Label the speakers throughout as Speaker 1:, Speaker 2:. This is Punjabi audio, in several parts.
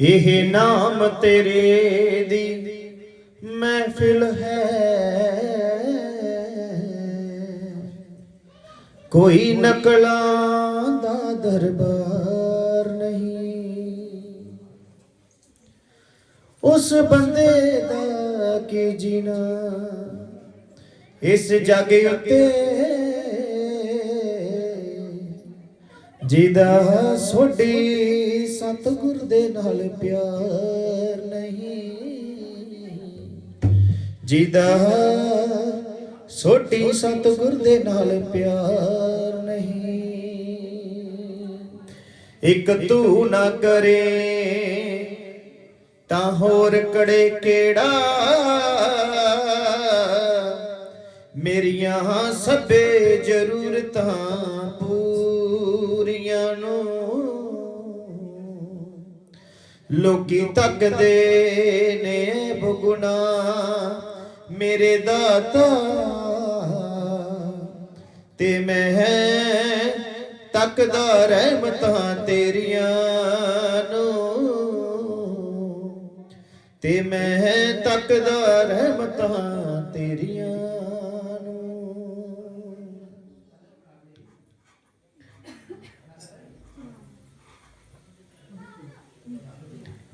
Speaker 1: ਇਹ ਨਾਮ ਤੇਰੇ ਦੀ ਮਹਿਫਿਲ ਹੈ। ਕੋਈ ਨਕਲਾਂ ਦਾ ਦਰਬਾਰ ਨਹੀਂ। ਉਸ ਬੰਦੇ ਦਾ ਕੀ ਜੀਣਾ? ਇਸ ਜਗ ਉੱਤੇ ਜਿਹਦਾ ਸੋਡੀ ਸਤਿਗੁਰ ਦੇ ਨਾਲ ਪਿਆਰ ਨਹੀਂ। ਜਿਹਦਾ ਸੋਡੀ ਸਤਿਗੁਰ ਦੇ ਨਾਲ ਪਿਆਰ ਨਹੀਂ। ਇੱਕ ਤੂੰ ਨਾ ਕਰੇ, ਤਾਂ ਹੋਰ ਕੜੇ ਕਿਹੜਾ? ਮੇਰੀਆਂ ਸਭੇ ਜ਼ਰੂਰਤਾਂ ਪੂਰੀਆਂ ਨੂੰ ਲੋਕੀ ਤੱਕਦੇ ਨੇ ਬੁਗਣਾ ਮੇਰੇ ਦਾਤਾ ਤੇ ਮੈਂ ਤੱਕਦਾ ਰਹਿਮਤਾਂ ਤੇਰੀਆਂ ਨੂੰ। ਤੇ ਮੈਂ ਤੱਕਦਾ ਰਹਿਮਤਾਂ ਤੇਰੀਆਂ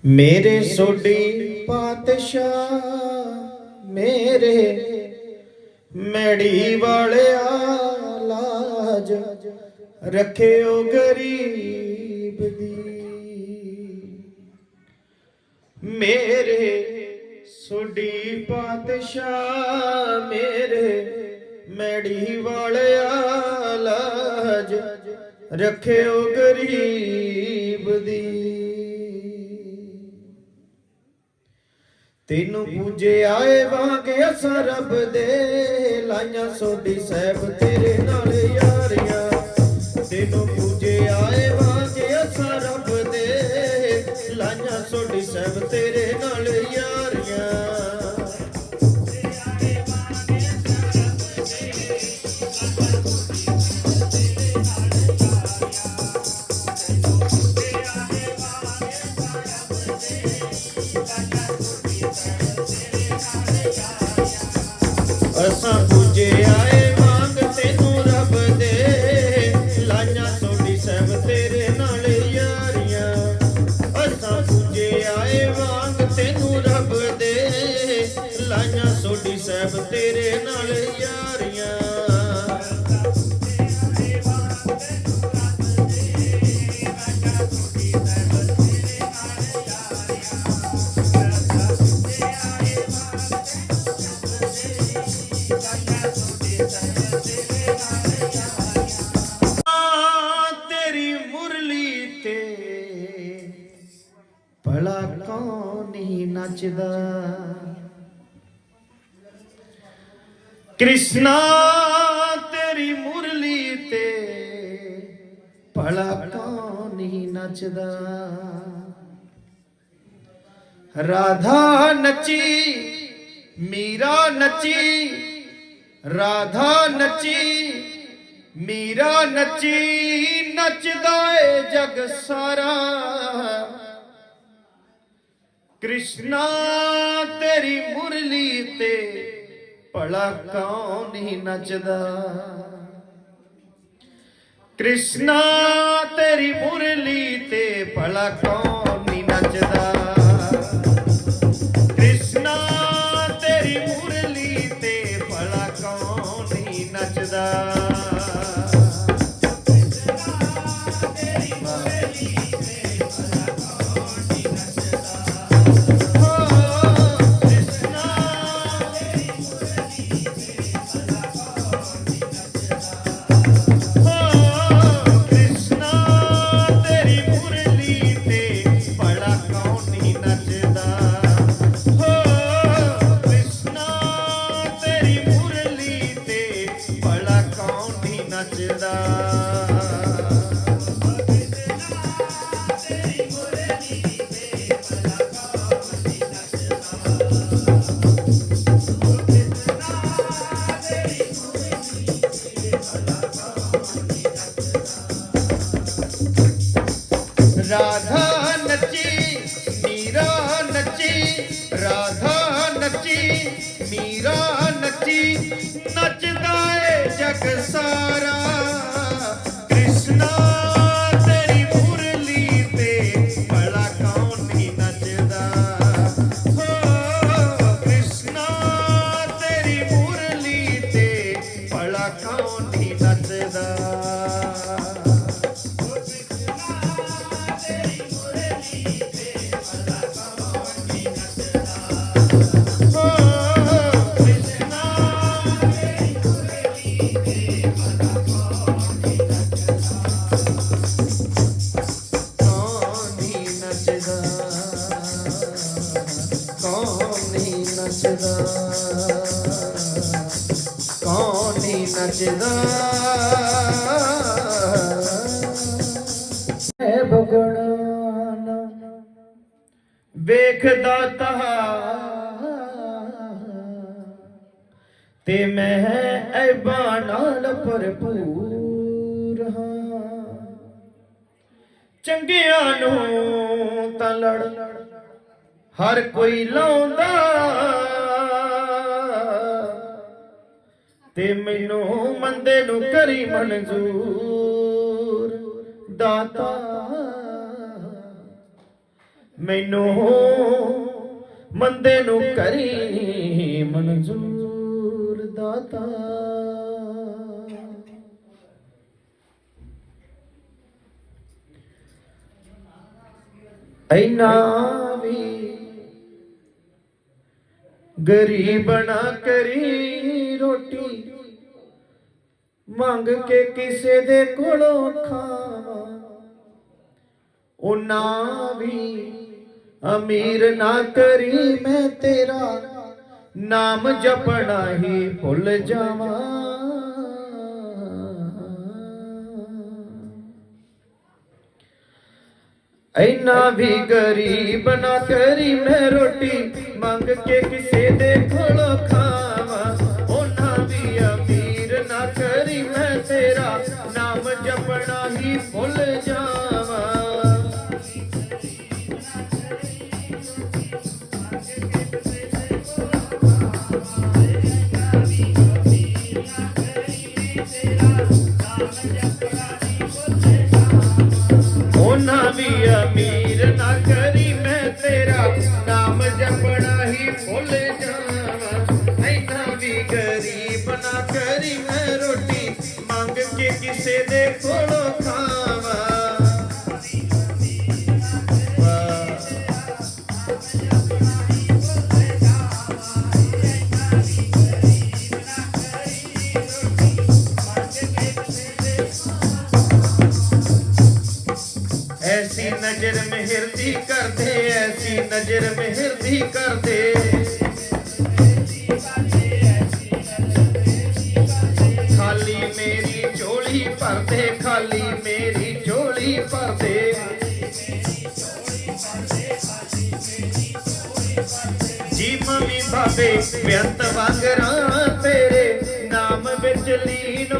Speaker 1: ਮੇਰੇ ਸੋਢੀ ਪਾਤਸ਼ਾਹ, ਮੇਰੇ ਮੈੜੀ ਵਾਲਿਆ ਲਾਜ ਰੱਖਿਓ ਗਰੀਬ ਦੀ। ਮੇਰੇ ਸੋਢੀ ਪਾਤਸ਼ਾਹ ਮੇਰੇ ਮੈੜੀ ਵਾਲਿਆ ਲਾਜ ਰੱਖਿਓ ਗਰੀਬ ਦੀ। ਤੈਨੂੰ ਪੂਜੇ ਆਏ ਵਾਂਗੇ ਅਸਾਂ ਰੱਬ ਦੇ ਲਾਈਆਂ ਸੋਡੀ ਸਹਿਬ ਤੇਰੇ ਨਾਲ ਯਾਰੀਆਂ। ਤੈਨੂੰ ਪੂਜੇ ਆਏ ਵਾਂਗੇ ਅਸਾਂ ਰੱਬ ਦੇ ਲਾਈਆਂ ਸੋਡੀ ਸਹਿਬ ਤੇਰੇ ਨਾਲ ਯਾਰੀਆਂ ਅਸਾਂ ਪੂਜੇ ਕ੍ਰਿਸ਼ਨਾ ਤੇਰੀ ਮੁਰਲੀ ਤੇ ਭਲਾ ਕੌਣ ਨਹੀਂ ਨੱਚਦਾ? ਰਾਧਾ ਨੱਚੀ, ਮੀਰਾ ਨੱਚੀ, ਰਾਧਾ ਨੱਚੀ, ਮੀਰਾ ਨੱਚੀ, ਨੱਚਦਾ ਏ ਜਗ ਸਾਰਾ। ਕ੍ਰਿਸ਼ਨਾ ਤੇਰੀ ਭਲਾ ਕੌਣ ਨਹੀਂ ਨੱਚਦਾ? ਕ੍ਰਿਸ਼ਨਾ ਤੇਰੀ ਮੁਰਲੀ ਤੇ ਭਲਾ ਕੌਣ ਨਹੀਂ ਨੱਚਦਾ? ਰਾਧਾ ਨੱਚੀ ਮੀਰਾ ਨੱਚੀ ਰਾਧਾ ਨੱਚੀ ਮੀਰਾ ਨੱਚੀ ਨੱਚਦਾ ਹੈ ਵੇਖਦਾ ਤਹਾ ਤੇ ਮੈਂ ਐਬਾਂ ਨਾਲ ਭਰਪੂਰ ਹਾਂ। ਚੰਗਿਆਂ ਨੂੰ ਤਾਂ ਲੜ ਹਰ ਕੋਈ ਲਾਉਂਦਾ ਤੇ ਮੈਨੂੰ ਮੰਦੇ ਨੂੰ ਕਰੀ ਮਨਜ਼ੂਰ। ਦਾਤਾ ਮੈਨੂੰ ਮੰਦੇ ਨੂੰ ਕਰੀ ਮਨਜ਼ੂਰ ਦਾਤਾ। ਐਨਾ ਵੀ ਗਰੀਬ ਨਾ ਕਰੀ ਰੋਟੀ, ਮੰਗ ਕੇ ਕਿਸੇ ਦੇ ਕੋਲੋਂ ਖਾਵਾਂ। ਉਹ ਨਾ ਵੀ ਅਮੀਰ ਨਾ ਕਰੀ ਮੈਂ ਤੇਰਾ ਨਾਮ ਜਪਣਾ ਹੀ ਭੁੱਲ ਜਾਵਾਂ ਐਨਾ ਵੀ ਗਰੀਬ ਨਾ ਕਰੀ ਮੈਂ ਰੋਟੀ ਮੰਗ ਕੇ ਕਿਸੇ ਦੇ ਕੋਲੋਂ ਖਾਵਾਂ ਉਹਨਾਂ ਵੀ ਅਮੀਰ ਨਾ ਕਰੀ ਮੈਂ ਤੇਰਾ ਨਾਮ ਜਪਣਾ ਹੀ ਭੁੱਲ ਜਾਵਾਂ ਵੀ ਅਮੀਰ ਨਾ ਕਰੀ ਮੈਂ ਤੇਰਾ। ਨਾਮ ਜਪਣਾ ਹੀ ਭੁੱਲ ਜਾਵਾਂ। ਐਨਾ ਵੀ ਗਰੀਬ ਨਾ ਕਰੀ ਮੈਂ ਰੋਟੀ। ਮੰਗ ਕੇ ਕਿਸੇ ਦੇ ਕੋਲੋਂ ਖਾਵਾਂ। ਨਜ਼ਰ ਮਿਹਰ ਦੀ ਕਰਦੇ ਐਸੀ, ਨਜ਼ਰ ਮਿਹਰ ਦੀ ਕਰਦੇ। ਖਾਲੀ ਮੇਰੀ ਝੋਲੀ ਭਰਦੇ, ਖਾਲੀ ਮੇਰੀ ਝੋਲੀ ਭਰਦੇ। ਜੀ ਮੰਮੀ ਬਾਬੇ ਬੇਅੰਤ ਵਾਂਗਰਾਂ ਤੇਰੇ, ਨਾਮ ਵਿੱਚ ਲੀਨ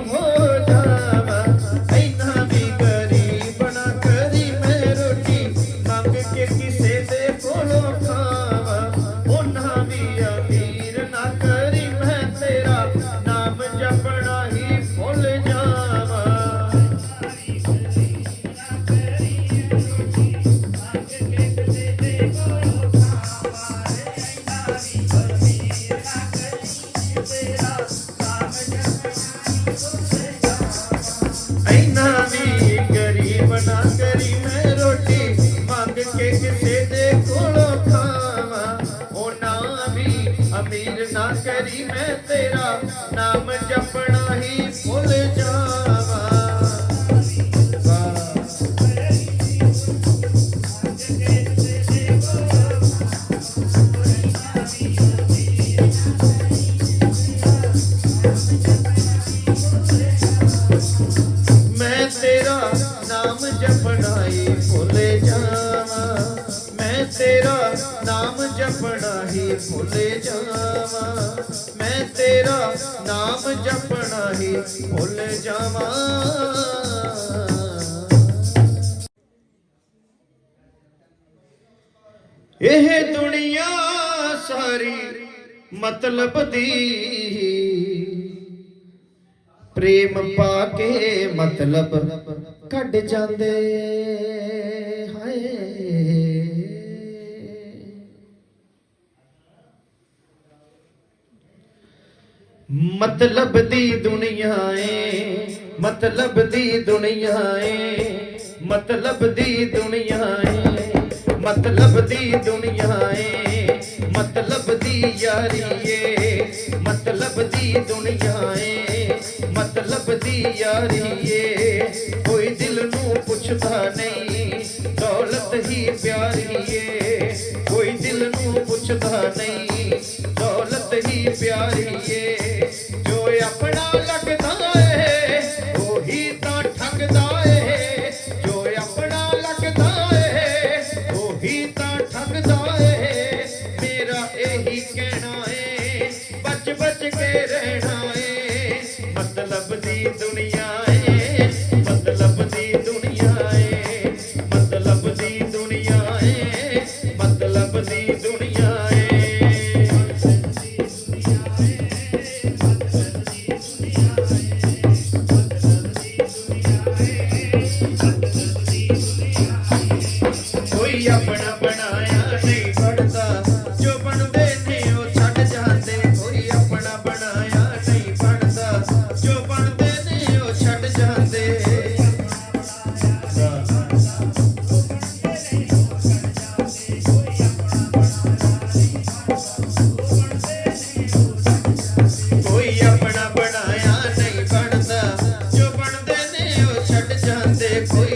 Speaker 1: ਭੁੱਲੇ ਜਾਵਾਂ, ਮੈਂ ਤੇਰਾ ਨਾਮ ਜਪਣਾ ਹੀ ਭੁੱਲ ਜਾਵਾਂ। ਇਹ ਦੁਨੀਆ ਸਾਰੀ ਮਤਲਬ ਦੀ। ਪ੍ਰੇਮ ਪਾ ਕੇ ਮਤਲਬ ਕੱਢ ਜਾਂਦੇ। ਮਤਲਬ ਦੀ ਦੁਨੀਆ ਏ ਮਤਲਬ ਦੀ ਦੁਨੀਆ ਏ ਮਤਲਬ ਦੀ ਦੁਨੀਆ ਏ ਮਤਲਬ ਦੀ ਦੁਨੀਆ ਏ ਮਤਲਬ ਦੀ ਯਾਰੀ ਏ ਮਤਲਬ ਦੀ ਦੁਨੀਆ ਏ ਮਤਲਬ ਦੀ ਯਾਰੀ ਏ ਕੋਈ ਦਿਲ ਨੂੰ ਪੁੱਛਦਾ ਨਹੀਂ ਟਿਕੇ ਰਹਿਣਾ ਏ ਮਤਲਬ ਦੀ ਦੁਨੀਆ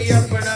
Speaker 1: up and